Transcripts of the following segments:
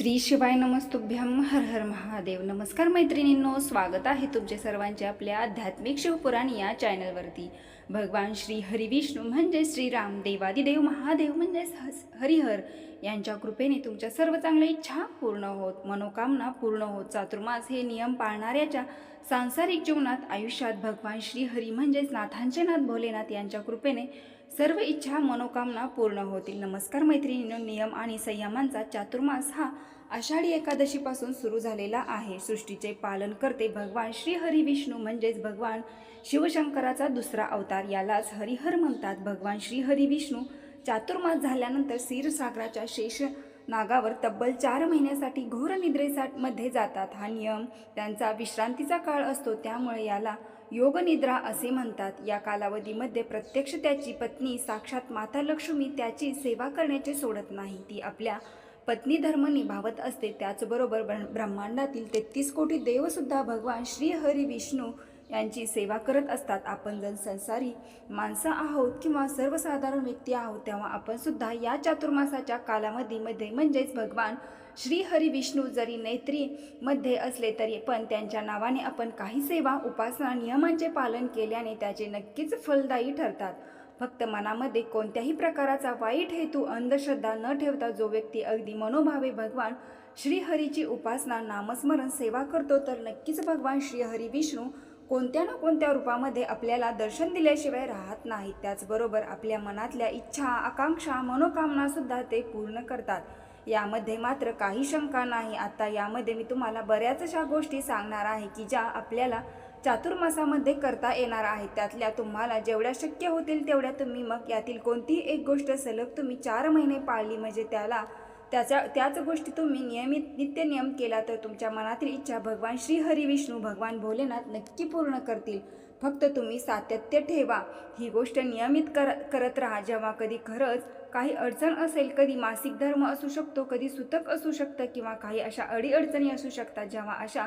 श्री शिवाय नमस्तुभ्यम हर हर महादेव. नमस्कार मैत्रिणींनो स्वागत आहे तुमचे सर्वांचे आपल्या आध्यात्मिक शिवपुराण या चॅनलवरती. भगवान श्री हरिविष्णू म्हणजे श्रीराम देवादिदेव महादेव म्हणजेच हस हरिहर यांच्या कृपेने तुमच्या सर्व चांगल्या इच्छा पूर्ण होत मनोकामना पूर्ण होत. चातुर्मास हे नियम पाळणाऱ्याच्या सांसारिक जीवनात आयुष्यात भगवान श्री हरी म्हणजेच नाथांचे नाथ भोलेनाथ यांच्या कृपेने सर्व इच्छा मनोकामना पूर्ण होतील. नमस्कार मैत्रिणींनो नियम आणि संयमांचा चातुर्मास हा आषाढी एकादशीपासून सुरू झालेला आहे. सृष्टीचे पालन करते भगवान श्री हरी विष्णू म्हणजेच भगवान शिवशंकराचा दुसरा अवतार. यालाच हरिहर म्हणतात. भगवान श्री हरी विष्णू चातुर्मास झाल्यानंतर क्षीरसागराच्या शेष नागावर तब्बल चार महिन्यासाठी घोर निद्रेसाठी जातात. हा नियम त्यांचा विश्रांतीचा काळ असतो. त्यामुळे याला योगनिद्रा असे म्हणतात. या कालावधीमध्ये प्रत्यक्ष त्याची पत्नी साक्षात माता लक्ष्मी त्याची सेवा करण्याचे सोडत नाही. ती आपल्या पत्नी धर्म निभावत असते. त्याचबरोबर ब्रह्- ब्रह्मांडातील तेहतीस कोटी देवसुद्धा भगवान श्री हरी विष्णू यांची सेवा करत असतात. आपण जर संसारी माणसं आहोत किंवा सर्वसाधारण व्यक्ती आहोत तेव्हा आपण सुद्धा या चातुर्मासाच्या कालावधीमध्ये म्हणजेच भगवान श्रीहरी विष्णू जरी नेत्रीमध्ये असले तरी पण त्यांच्या नावाने आपण काही सेवा उपासना नियमांचे पालन केल्याने त्याचे नक्कीच फलदायी ठरतात. फक्त मनामध्ये कोणत्याही प्रकाराचा वाईट हेतू अंधश्रद्धा न ठेवता जो व्यक्ती अगदी मनोभावे भगवान श्रीहरीची उपासना नामस्मरण सेवा करतो तर नक्कीच भगवान श्रीहरी विष्णू कोणत्या ना कोणत्या रूपामध्ये आपल्याला दर्शन दिल्याशिवाय राहत नाही त्याचबरोबर आपल्या मनातल्या इच्छा आकांक्षा मनोकामनासुद्धा ते पूर्ण करतात. यामध्ये मात्र काही शंका नाही. आता यामध्ये मी तुम्हाला बऱ्याच अशा गोष्टी सांगणार आहे की ज्या आपल्याला चातुर्मासामध्ये करता येणार आहेत. त्यातल्या तुम्हाला जेवढ्या शक्य होतील तेवढ्या तुम्ही मग यातील कोणतीही एक गोष्ट सलग तुम्ही चार महिने पाळली म्हणजे त्याला त्याच्या त्याच गोष्टी तुम्ही नियमित नित्य नियम केला तर तुमच्या मनातील इच्छा भगवान श्री हरी विष्णू भगवान भोलेनाथ नक्की पूर्ण करतील. फक्त तुम्ही सातत्य ठेवा. ही गोष्ट नियमित कर करत राहा. जेव्हा कधी खरंच काही अडचण असेल कधी मासिक धर्म असू शकतो कधी सुतक असू शकतं किंवा काही अशा अडीअडचणी असू शकतात जेव्हा अशा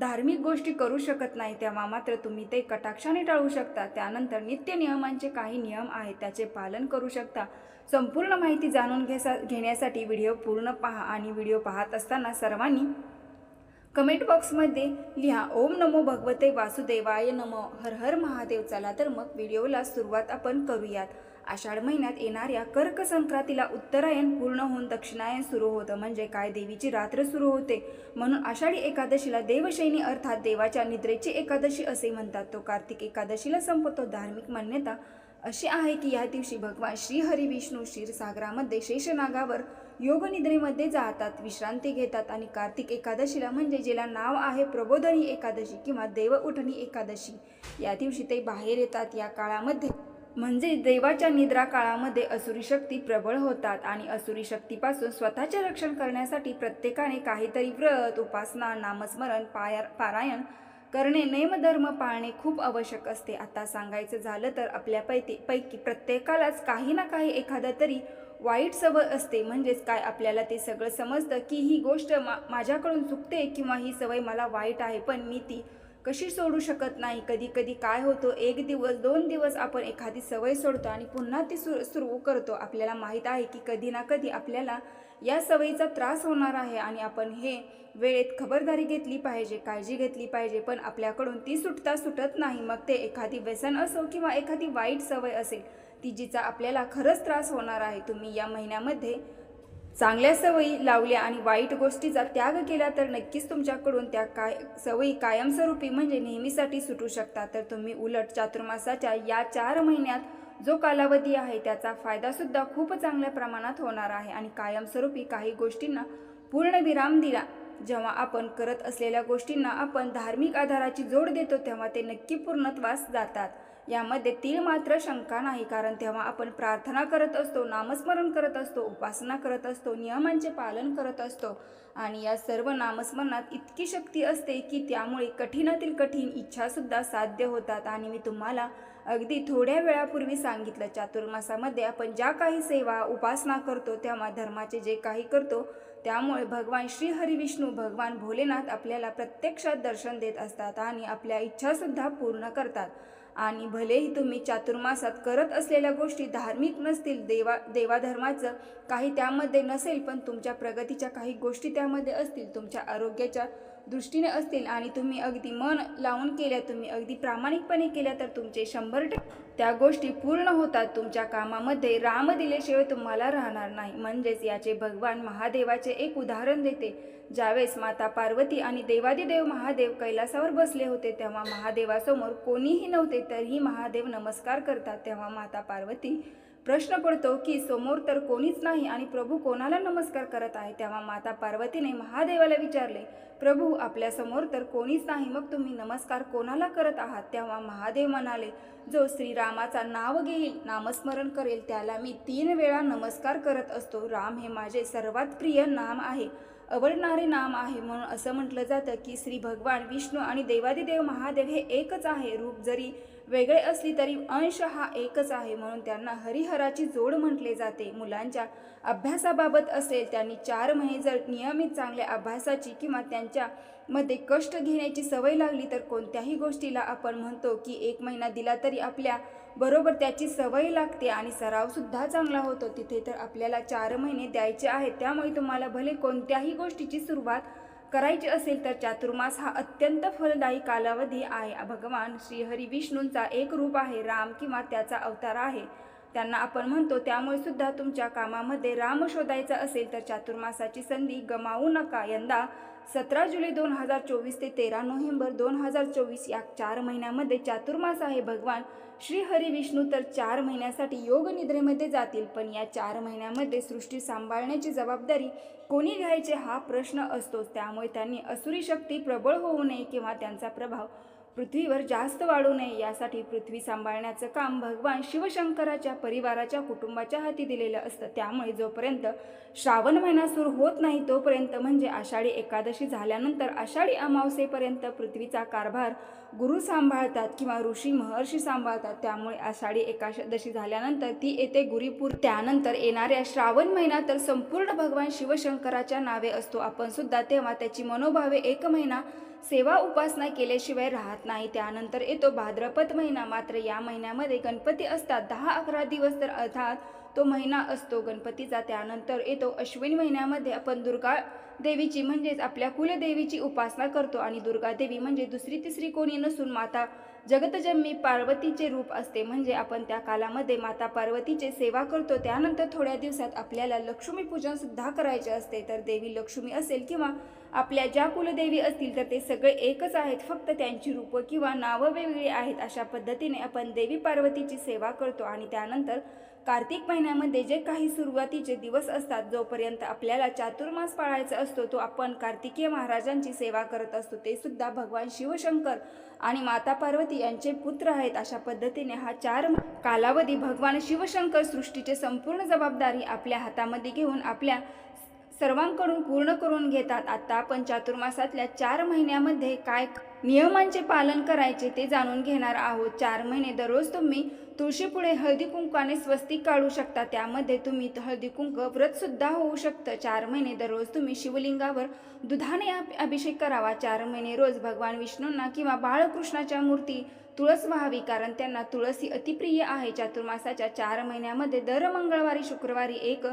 धार्मिक गोष्टी करू शकत नाही तेव्हा मात्र तुम्ही ते कटाक्षाने टाळू शकता. त्यानंतर नित्य नियमांचे काही नियम आहेत त्याचे पालन करू शकता. संपूर्ण माहिती जाणून घेसा घेण्यासाठी व्हिडिओ पूर्ण पहा आणि व्हिडिओ पाहत असताना सर्वांनी कमेंट बॉक्समध्ये लिहा ओम नमो भगवते वासुदेवाय नमो हर हर महादेव. चला तर मग व्हिडिओला सुरुवात आपण करूयात. आषाढ महिन्यात येणाऱ्या कर्क संक्रांतीला उत्तरायण पूर्ण होऊन दक्षिणायन सुरू होतं. म्हणजे काय? देवीची रात्र सुरू होते. म्हणून आषाढी एकादशीला देवशैनी अर्थात देवाच्या निद्रेची एकादशी असे म्हणतात. तो कार्तिक एकादशीला संपतो. धार्मिक मान्यता अशी आहे की या दिवशी भगवान श्री विष्णू क्षीरसागरामध्ये शेषनागावर योगनिद्रेमध्ये जातात विश्रांती घेतात आणि कार्तिक एकादशीला म्हणजे जिला नाव आहे प्रबोधनी एकादशी किंवा देव उठणी एकादशी. या दिवशी ते बाहेर येतात. या काळामध्ये म्हणजे देवाच्या निद्रा काळामध्ये असुरी शक्ती प्रबळ होतात आणि असुरी शक्तीपासून स्वतःचे रक्षण करण्यासाठी प्रत्येकाने काहीतरी व्रत उपासना नामस्मरण पाया पारायण करणे नेमधर्म पाळणे खूप आवश्यक असते. आता सांगायचं झालं तर आपल्या पैकी पैकी प्रत्येकालाच काही ना काही एखादा तरी वाईट सवय असते. म्हणजेच काय? आपल्याला ते सगळं समजतं की ही गोष्ट मा माझ्याकडून चुकते किंवा ही सवय मला वाईट आहे पण मी ती कशी सोडू शकत नाही? कधी कधी काय होतं? एक दिवस दोन दिवस आपण एखादी सवय सोडतो आणि पुन्हा ती सु सुरू करतो. आपल्याला माहीत आहे की कधी ना कधी आपल्याला या सवयीचा त्रास होणार आहे आणि आपण हे वेळेत खबरदारी घेतली पाहिजे काळजी घेतली पाहिजे. पण आपल्याकडून ती सुटता सुटत नाही. मग ते एखादी व्यसन असो किंवा एखादी वाईट सवय असेल ती जिचा आपल्याला खरंच त्रास होणार आहे तुम्ही या महिन्यामध्ये चांगल्या सवयी लावल्या आणि वाईट गोष्टीचा त्याग केला तर नक्कीच तुमच्याकडून त्या काय सवयी कायमस्वरूपी म्हणजे नेहमीसाठी सुटू शकतात. तर तुम्ही उलट चातुर्मासाच्या या चार महिन्यात जो कालावधी आहे त्याचा फायदासुद्धा खूप चांगल्या प्रमाणात होणार आहे. आणि कायमस्वरूपी काही गोष्टींना पूर्ण विराम दिला. जेव्हा आपण करत असलेल्या गोष्टींना आपण धार्मिक आधाराची जोड देतो तेव्हा ते नक्की पूर्णत्वास जातात. यामध्ये तीळ मात्र शंका नाही कारण तेव्हा आपण प्रार्थना करत असतो नामस्मरण करत असतो उपासना करत असतो नियमांचे पालन करत असतो. आणि या सर्व नामस्मरणात इतकी शक्ती असते की त्यामुळे कठीणातील कठीण इच्छासुद्धा साध्य होतात. आणि मी तुम्हाला अगदी थोड्या वेळापूर्वी सांगितलं चातुर्मासामध्ये आपण ज्या काही सेवा उपासना करतो तेव्हा धर्माचे जे काही करतो त्यामुळे भगवान श्री भगवान भोलेनाथ आपल्याला प्रत्यक्षात दर्शन देत असतात आणि आपल्या इच्छासुद्धा पूर्ण करतात. आणि भलेही तुम्ही चातुर्मासात करत असलेल्या गोष्टी धार्मिक नसतील देवा देवाधर्माचं काही त्यामध्ये नसेल पण तुमच्या प्रगतीच्या काही गोष्टी त्यामध्ये असतील तुमच्या आरोग्याच्या दृष्टीने असतील आणि तुम्ही अगदी मन लावून केल्या तुम्ही अगदी प्रामाणिकपणे केल्या तर तुमचे शंभर टक्के त्या गोष्टी पूर्ण होतात. तुमच्या कामामध्ये राम दिल्याशिवाय तुम्हाला राहणार नाही. म्हणजेच याचे भगवान महादेवाचे एक उदाहरण देते. ज्यावेळेस माता पार्वती आणि देवादिदेव महादेव कैलासावर बसले होते तेव्हा महादेवासमोर कोणीही नव्हते तरीही महादेव नमस्कार करतात. तेव्हा माता पार्वती प्रश्न पडतो की समोर तर कोणीच नाही आणि प्रभू कोणाला नमस्कार करत आहे तेव्हा माता पार्वतीने महादेवाला विचारले प्रभू आपल्यासमोर तर कोणीच नाही मग तुम्ही नमस्कार कोणाला करत आहात? तेव्हा महादेव म्हणाले जो श्रीरामाचा नाव घेईल नामस्मरण करेल त्याला मी तीन वेळा नमस्कार करत असतो. राम हे माझे सर्वात प्रिय नाम आहे. आवडणारे नाम आहे म्हणून असं म्हटलं जातं की श्री भगवान विष्णू आणि देवादिदेव महादेव हे एकच आहे. रूप जरी वेगळे असली तरी अंश हा एकच आहे म्हणून त्यांना हरिहराची जोड म्हटले जाते. मुलांच्या अभ्यासाबाबत असेल त्यांनी चार महिने जर नियमित चांगल्या अभ्यासाची किंवा त्यांच्यामध्ये कष्ट घेण्याची सवय लागली तर कोणत्याही गोष्टीला आपण म्हणतो की एक महिना दिला तरी आपल्या बरोबर त्याची सवय लागते आणि सरावसुद्धा चांगला होतो. तिथे तर आपल्याला चार महिने द्यायचे आहेत. त्यामुळे तुम्हाला भले कोणत्याही गोष्टीची सुरुवात करायची असेल तर चातुर्मास हा अत्यंत फलदायी कालावधी आहे. भगवान श्रीहरी विष्णूंचा एक रूप आहे राम किंवा त्याचा अवतार आहे. त्यांना आपण म्हणतो त्यामुळे सुद्धा तुमच्या कामामध्ये राम शोधायचा असेल तर चातुर्मासाची संधी गमावू नका. यंदा सतरा जुलै दोन हजार चोवीस ते तेरा नोव्हेंबर दोन हजार चोवीस या चार महिन्यामध्ये चातुर्मास आहे. भगवान श्रीहरी विष्णू तर चार महिन्यासाठी योग निद्रेमध्ये जातील पण या चार महिन्यामध्ये सृष्टी सांभाळण्याची जबाबदारी कोणी घ्यायचे हा प्रश्न असतोच. त्यामुळे त्यांनी असुरी शक्ती प्रबळ होऊ नये किंवा त्यांचा प्रभाव पृथ्वीवर जास्त वाढू नये यासाठी पृथ्वी सांभाळण्याचं काम भगवान शिवशंकराच्या परिवाराच्या कुटुंबाच्या हाती दिलेलं असतं. त्यामुळे जोपर्यंत श्रावण महिना सुरू होत नाही तोपर्यंत म्हणजे आषाढी एकादशी झाल्यानंतर आषाढी अमावस्येपर्यंत पृथ्वीचा कारभार गुरु सांभाळतात किंवा ऋषी महर्षी सांभाळतात. त्यामुळे आषाढी एकादशी झाल्यानंतर ती येते गुरीपूर. त्यानंतर येणाऱ्या श्रावण महिना तर संपूर्ण भगवान शिवशंकराच्या नावे असतो. आपण सुद्धा तेव्हा त्याची मनोभावे एक महिना सेवा उपासना केल्याशिवाय राहत नाही. त्यानंतर येतो भाद्रपद महिना. मात्र या महिन्यामध्ये गणपती असतात. दहा अकरा दिवस तर अर्थात तो महिना असतो. गणपतीचा त्यानंतर येतो अश्विन महिन्यामध्ये. आपण दुर्गा देवीची म्हणजेच आपल्या कुलदेवीची उपासना करतो. आणि दुर्गा देवी म्हणजे दुसरी तिसरी कोणी नसून माता जगतजन्मी पार्वतीचे रूप असते. म्हणजे आपण त्या कालामध्ये माता पार्वतीचे सेवा करतो. त्यानंतर थोड्या दिवसात आपल्याला लक्ष्मीपूजन सुद्धा करायचे असते. तर देवी लक्ष्मी असेल किंवा आपल्या ज्या कुलदेवी असतील तर ते सगळे एकच आहेत. फक्त त्यांची रूपं किंवा नावं वेगळी आहेत. अशा पद्धतीने आपण देवी पार्वतीची सेवा करतो आणि त्यानंतर कार्तिक महिन्यामध्ये जे काही सुरुवातीचे दिवस असतात जोपर्यंत आपल्याला चातुर्मास पाळायचा असतो तो आपण कार्तिकीय महाराजांची सेवा करत असतो. ते सुद्धा भगवान शिवशंकर आणि माता पार्वती यांचे पुत्र आहेत. अशा पद्धतीने हा चार कालावधी भगवान शिवशंकर सृष्टीचे संपूर्ण जबाबदारी आपल्या हातामध्ये घेऊन आपल्या सर्वांकडून पूर्ण करून घेतात. आता आपण चातुर्मासातल्या चार महिन्यामध्ये काय नियमांचे पालन करायचे ते जाणून घेणार आहोत. चार महिने दररोज तुम्ही तुळशीपुढे हळदी कुंकाने स्वस्तिक काढू शकता. त्यामध्ये तुम्ही हळदी कुंक व्रतसुद्धा होऊ शकतं. चार महिने दररोज तुम्ही शिवलिंगावर दुधाने अभिषेक करावा. चार महिने रोज भगवान विष्णूंना किंवा बाळकृष्णाच्या मूर्ती तुळस व्हावी कारण त्यांना तुळस ही अतिप्रिय आहे. चातुर्मासाच्या चार महिन्यामध्ये दर मंगळवारी शुक्रवारी एक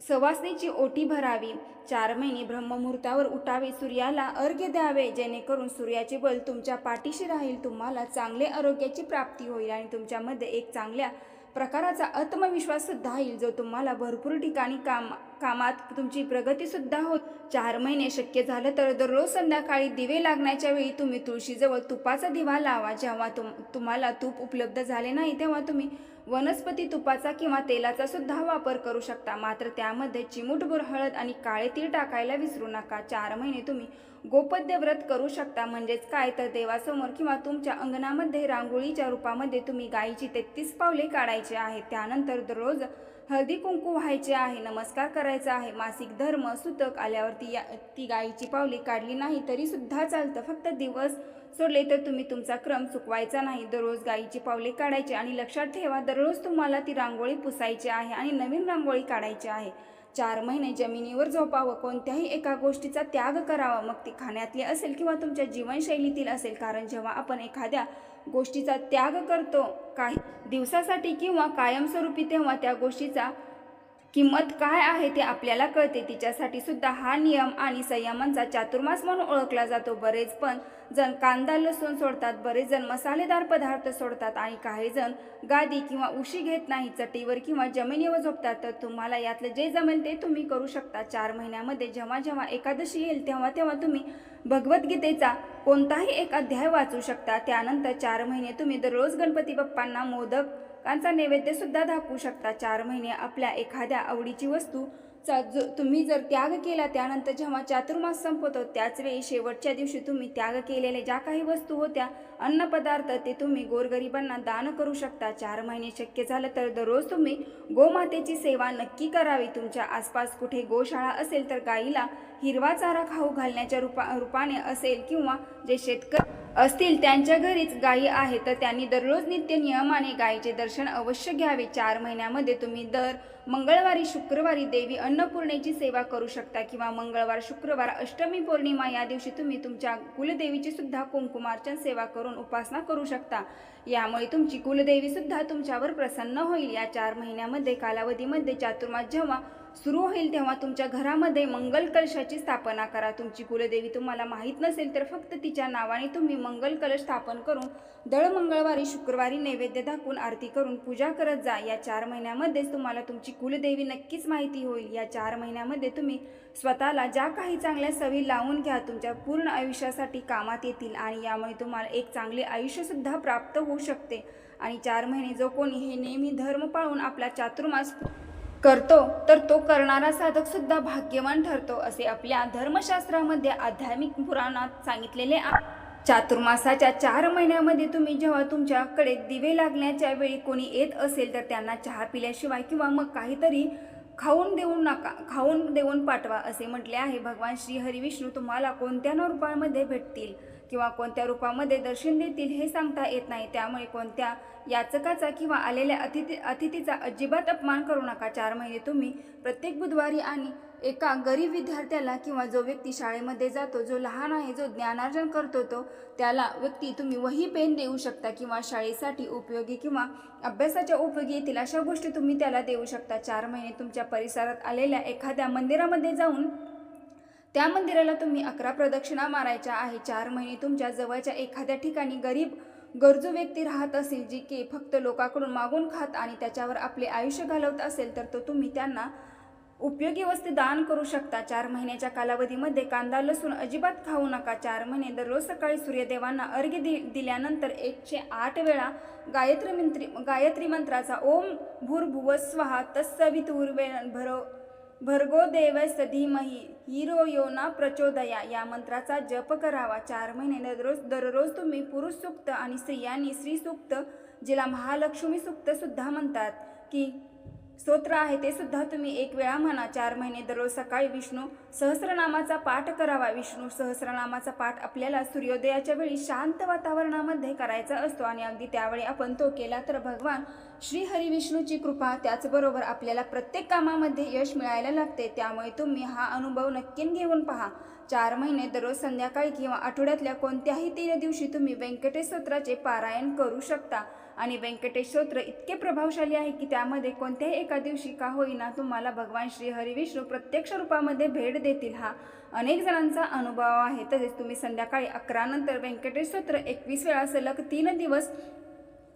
सवासनीची ओटी भरावी. चार महिने ब्रह्ममुहूर्तावर उठावे. सूर्याला अर्घ्य द्यावे. जेणेकरून सूर्याचे बल तुमच्या पाठीशी राहील. तुम्हाला चांगले आरोग्याची प्राप्ती होईल आणि तुमच्यामध्ये एक चांगल्या प्रकाराचा आत्मविश्वास सुद्धा येईल. जो तुम्हाला भरपूर ठिकाणी काम कामात तुमची प्रगती सुद्धा होत. चार महिने शक्य झालं तर दररोज संध्याकाळी दिवे लागण्याच्या वेळी तुम्ही तुळशीजवळ तुपाचा दिवा लावा. जेव्हा तुम तुम्हाला तूप उपलब्ध झाले नाही तेव्हा तुम्ही वनस्पती तुपाचा किंवा तेलाचा सुद्धा वापर करू शकता. मात्र त्यामध्ये चिमूटभर हळद आणि काळे तीळ टाकायला विसरू नका. चार महिने तुम्ही गोपद्य व्रत करू शकता. म्हणजेच काय? तर देवासमोर किंवा तुमच्या अंगणामध्ये रांगोळीच्या रूपामध्ये तुम्ही गायीची तेहतीस पावले काढायचे आहेत. त्यानंतर दररोज हळदी कुंकू व्हायचे आहे. नमस्कार करायचा आहे. मासिक धर्म सुतक आल्यावरती या ती गायीची पावले काढली नाही तरी सुद्धा चालतं. फक्त दिवस सोडले तर तुम्ही तुमचा क्रम चुकवायचा नाही. दररोज गायीची पावले काढायची आणि लक्षात ठेवा दररोज तुम्हाला ती रांगोळी पुसायची आहे आणि नवीन रांगोळी काढायची आहे. चार महिने जमिनीवर झोपावं कोणत्याही एका गोष्टीचा त्याग करावा. मग ती खाण्यातली असेल किंवा तुमच्या जीवनशैलीतील असेल कारण जेव्हा आपण एखाद्या गोष्टीचा त्याग करतो काही दिवसासाठी किंवा कायमस्वरूपी तेव्हा त्या गोष्टीचा किंमत काय आहे ते आपल्याला कळते. तिच्यासाठी सुद्धा हा नियम आणि संयमांचा चातुर्मास म्हणून ओळखला जातो. बरेच पण जण कांदा लसूण सोडतात. बरेच जण मसालेदार पदार्थ सोडतात आणि काही जण गादी किंवा उशी घेत नाही चटीवर किंवा जमिनीवर झोपतात. तर तुम्हाला यातलं जे जमेल ते तुम्ही करू शकता. चार महिन्यामध्ये जेव्हा जेव्हा एकादशी येईल तेव्हा तेव्हा तुम्ही भगवद्गीतेचा कोणताही एक अध्याय वाचू शकता. त्यानंतर चार महिने तुम्ही दररोज गणपती बाप्पांना मोदक कांचा नैवेद्य सुद्धा दाखवू शकता. चार महिने आपल्या एखाद्या आवडीची वस्तू चा जो तुम्ही जर त्याग केला त्यानंतर जेव्हा चातुर्मास संपवतो त्याच वेळी शेवटच्या दिवशी तुम्ही त्याग केलेल्या ज्या काही वस्तू होत्या अन्नपदार्थ ते तुम्ही गोरगरिबांना दान करू शकता. चार महिने शक्य झालं तर दररोज तुम्ही गोमातेची सेवा नक्की करावी. तुमच्या आसपास कुठे गोशाळा असेल तर गाईला हिरवा चारा खाऊ घालण्याच्या रूपा रूपाने असेल किंवा जे शेतकरी असतील त्यांच्या घरीच गायी आहे तर त्यांनी दररोज नित्य नियमाने गायीचे दर्शन अवश्य घ्यावे. चार महिन्यामध्ये तुम्ही दर मंगळवारी शुक्रवारी देवी अन्नपूर्णेची सेवा करू शकता किंवा मंगळवार शुक्रवार अष्टमी पौर्णिमा या दिवशी तुम्ही तुमच्या कुलदेवीची सुद्धा कुंकुमार्चन सेवा करून उपासना करू शकता. यामुळे तुमची कुलदेवी सुद्धा तुमच्यावर प्रसन्न होईल. या चार महिन्यामध्ये कालावधीमध्ये चातुर्मास जेव्हा सुरू होईल तेव्हा तुमच्या घरामध्ये मंगल कलशाची स्थापना करा. तुमची कुलदेवी तुम्हाला माहीत नसेल तर फक्त तिच्या नावाने तुम्ही मंगल कलश स्थापन करून दळ मंगळवारी शुक्रवारी नैवेद्य दाखवून आरती करून पूजा करत जा. या चार महिन्यामध्येच तुम्हाला तुमची कुलदेवी नक्कीच माहिती होईल. या चार महिन्यामध्ये तुम्ही स्वतःला ज्या काही चांगल्या सवयी लावून घ्या तुमच्या पूर्ण आयुष्यासाठी कामात येतील आणि यामुळे तुम्हाला एक चांगले आयुष्यसुद्धा प्राप्त होऊ शकते. आणि चार महिने जो कोणी हे नेहमी धर्म पाळून आपला चातुर्मास करतो तर तो करणारा साधक सुद्धा भाग्यवान ठरतो असे आपल्या धर्मशास्त्रामध्ये आध्यात्मिक पुराणात सांगितलेले आहे चातुर्मासाच्या चार महिन्यामध्ये तुम्ही जेव्हा तुमच्याकडे दिवे लागण्याच्या वेळी कोणी येत असेल तर त्यांना चहा पिल्याशिवाय किंवा मग काहीतरी खाऊन देऊ नका खाऊन देऊन पाठवा असे म्हटले आहे भगवान श्री हरिविष्णू. तुम्हाला कोणत्या न रूपामध्ये भेटतील? किंवा कोणत्या रूपामध्ये दर्शन देतील हे सांगता येत नाही. त्यामुळे कोणत्या याचकाचा किंवा आलेल्या अतिथी अतिथीचा अजिबात अपमान करू नका. चार महिने तुम्ही प्रत्येक बुधवारी आणि एका गरीब विद्यार्थ्याला किंवा जो व्यक्ती शाळेमध्ये जातो जो लहान आहे जो ज्ञानार्जन करतो तो त्याला व्यक्ती तुम्ही वही पेन देऊ शकता किंवा शाळेसाठी उपयोगी किंवा अभ्यासाच्या उपयोगी येतील अशा गोष्टी तुम्ही त्याला देऊ शकता. चार महिने तुमच्या परिसरात आलेल्या एखाद्या मंदिरामध्ये जाऊन त्या मंदिराला तुम्ही अकरा प्रदक्षिणा मारायच्या आहे. चार महिने तुमच्या जवळच्या एखाद्या ठिकाणी गरीब गरजू व्यक्ती राहत असेल जी की फक्त लोकांकडून मागून खात आणि त्याच्यावर आपले आयुष्य घालवत असेल तर तो तुम्ही त्यांना उपयोगी वस्तू दान करू शकता. चार महिन्याच्या कालावधीमध्ये कांदा लसूण अजिबात खाऊ नका. चार महिने दररोज सकाळी सूर्यदेवांना अर्घ्य दि दिल्यानंतर एकशे आठ वेळा गायत्री मंत्री गायत्री मंत्राचा ओम भूर्भुव स्वाहा तत्सवितुर्वे भरव भर्गो देवस्य धीमही हिरो यो ना प्रचोदया या मंत्राचा जप करावा. चार महिने दररोज दररोज तुम्ही पुरुष सूक्त आणि स्त्रियांनी स्त्री सुक्त जिला महालक्ष्मी सुक्त सुद्धा म्हणतात. की स्तोत्र आहे ते सुद्धा तुम्ही एक वेळा म्हणा. चार महिने दररोज सकाळी विष्णू सहस्रनामाचा पाठ करावा. विष्णू सहस्रनामाचा पाठ आपल्याला सूर्योदयाच्या वेळी शांत वातावरणामध्ये करायचा असतो आणि अगदी त्यावेळी आपण तो केला तर भगवान श्री हरी विष्णूची कृपा त्याचबरोबर आपल्याला प्रत्येक कामामध्ये यश मिळायला लागते त्यामुळे तुम्ही हा अनुभव नक्की घेऊन पहा. चार महिने दररोज संध्याकाळी किंवा आठवड्यातल्या कोणत्याही तीन दिवशी तुम्ही व्यंकटेश स्तोत्राचे पारायण करू शकता. आणि व्यंकटेश स्तोत्र इतके प्रभावशाली आहे की त्यामध्ये कोणत्याही एका दिवशी का होईना तुम्हाला भगवान श्री हरी विष्णू प्रत्यक्ष रूपामध्ये भेट देतील हा अनेक जणांचा अनुभव आहे. तसेच तुम्ही संध्याकाळी अकरानंतर व्यंकटेश स्तोत्र एकवीस वेळा सलग तीन दिवस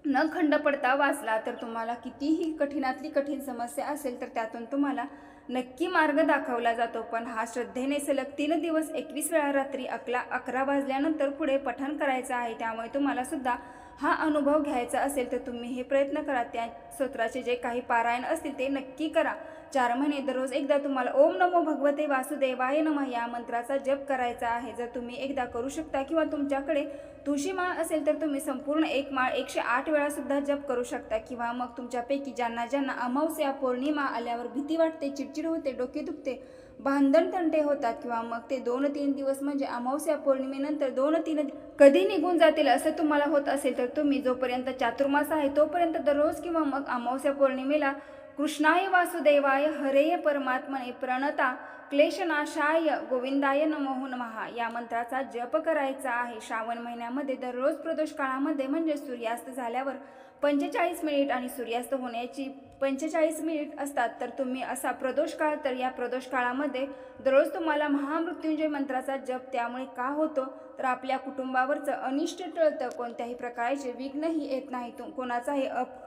न खंड पडता वाचला तर तुम्हाला कितीही कठीणातली कठीण समस्या असेल तर त्यातून तुम्हाला नक्की मार्ग दाखवला जातो. पण हा श्रद्धेने सलग तीन दिवस एकवीस वेळा रात्री अकरा अकरा वाजल्यानंतर पुढे पठण करायचं आहे. त्यामुळे तुम्हाला सुद्धा हा अनुभव घ्यायचा असेल तर तुम्ही हे प्रयत्न करा. त्या स्तोत्राचे जे काही पारायण असतील ते नक्की करा. चार महिने दररोज एकदा तुम्हाला ओम नमो भगवते वासुदेवाय नमः या मंत्राचा जप करायचा आहे. जर तुम्ही एकदा करू शकता किंवा तुमच्याकडे तुळशी माळ असेल तर तुम्ही संपूर्ण एक माळ एकशे आठ वेळासुद्धा जप करू शकता किंवा मग तुमच्यापैकी ज्यांना ज्यांना अमावस्या पौर्णिमा आल्यावर भीती वाटते चिडचिड होते डोके दुखते भांडण तंटे होतात किंवा मग ते दोन तीन दिवस म्हणजे अमावस्या पौर्णिमेनंतर दोन तीन कधी निघून जातील असं तुम्हाला होत असेल तर तुम्ही जोपर्यंत चातुर्मास आहे तोपर्यंत दररोज किंवा मग अमावस्या पौर्णिमेला कृष्णाय वासुदेवाय हरेय परमात्मने प्रणता क्लेशनाशाय गोविंदाय नमो महा या मंत्राचा जप करायचा आहे. श्रावण महिन्यामध्ये दररोज प्रदोष काळामध्ये म्हणजे सूर्यास्त झाल्यावर पंचेचाळीस मिनिट आणि सूर्यास्त होण्याची पंचेचाळीस मिनिट असतात तर तुम्ही असा प्रदोष काळ तर या प्रदोष काळामध्ये दररोज तुम्हाला महामृत्युंजय मंत्राचा जप त्यामुळे का होतो? तर आपल्या कुटुंबावरचं अनिष्ट टळतं कोणत्याही प्रकारचे विघ्नही येत नाही तुम कोणाचाही अप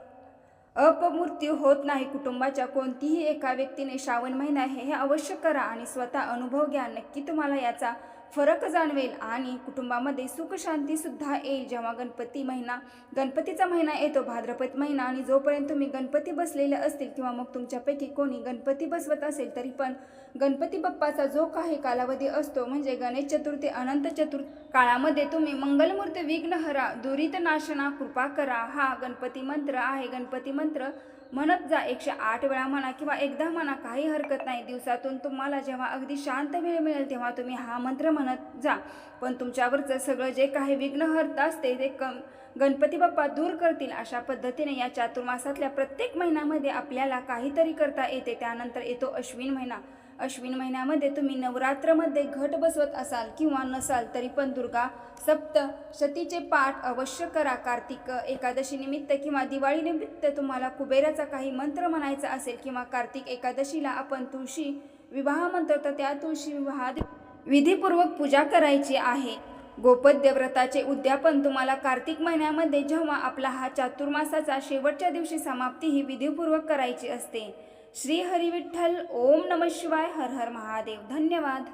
अपमृत्यू होत नाही कुटुंबाच्या कोणतीही एका व्यक्तीने श्रावण महिना हे हे अवश्य करा आणि स्वतः अनुभव घ्या. नक्की तुम्हाला याचा फरक जाणवेल आणि कुटुंबामध्ये सुखशांतीसुद्धा येईल. जेव्हा गणपती महिना गणपतीचा महिना येतो भाद्रपद महिना आणि जोपर्यंत तुम्ही गणपती बसलेले असतील किंवा मग तुमच्यापैकी कोणी गणपती बसवत असेल तरी पण गणपती बाप्पाचा जो काही कालावधी असतो म्हणजे गणेश चतुर्थी अनंत चतुर्थी काळामध्ये तुम्ही मंगलमूर्ती विघ्नहरा दुरित नाशना कृपा करा. हा गणपती मंत्र आहे. गणपती मंत्र म्हणत जा एकशे आठ वेळा म्हणा किंवा एकदा म्हणा काही हरकत नाही. दिवसातून तुम्हाला जेव्हा अगदी शांत वेळ मिळेल तेव्हा तुम्ही हा मंत्र म्हणत जा. पण तुमच्यावरचं सगळं जे काही विघ्नहर्ता असते ते कम गणपती बाप्पा दूर करतील अशा पद्धतीने या चातुर्मासातल्या प्रत्येक महिन्यामध्ये आपल्याला काहीतरी करता येते. त्यानंतर येतो अश्विन महिना. अश्विन महिन्यामध्ये तुम्ही नवरात्रमध्ये घट बसवत असाल किंवा नसाल तरी पण दुर्गा सप्तशतीचे पाठ अवश्य करा. कार्तिक एकादशी निमित्त किंवा दिवाळीनिमित्त तुम्हाला कुबेराचा काही मंत्र म्हणायचा असेल किंवा कार्तिक एकादशीला आपण तुळशी विवाह म्हणतो तर त्या तुळशी विवाहात विधीपूर्वक पूजा करायची आहे. गोपद्य व्रताचे उद्यापन तुम्हाला कार्तिक महिन्यामध्ये जेव्हा आपला हा चातुर्मासाचा शेवटच्या दिवशी समाप्ती ही विधीपूर्वक करायची असते. श्री हरी विठ्ठल ओम नम शिवाय हर हर महादेव धन्यवाद.